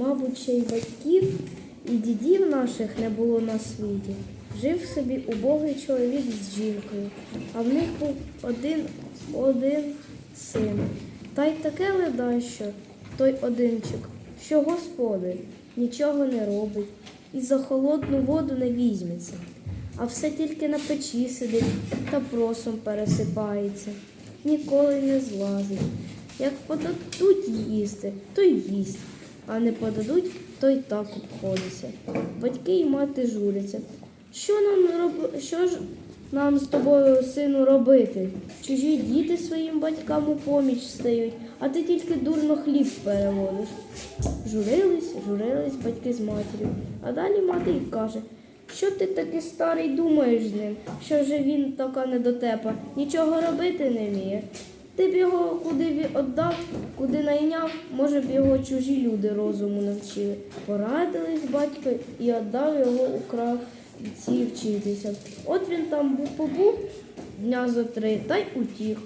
Мабуть, ще й батьків і дідів наших не було на світі. Жив собі убогий чоловік з жінкою, а в них був один один син. Та й таке ледащо, той одинчик, що господар нічого не робить і за холодну воду не візьметься, а все тільки на печі сидить та просом пересипається, ніколи не злазить. Як подадуть їсти, то й їсть, а не подадуть, то й так обходиться. Батьки й мати журяться. Що нам роб... що ж нам з тобою, сину, робити? Чужі діти своїм батькам у поміч стають, а ти тільки дурно хліб переводиш. Журились, журились батьки з матір'ю, а далі мати й каже, що ти такий старий думаєш з ним, що вже він така недотепа, нічого робити не вміє. Ти б його куди ві- віддав, куди найняв, може б його чужі люди розуму навчили. Порадились батько і віддав його у кравці вчитися. От він там був побув дня зо три та й утік.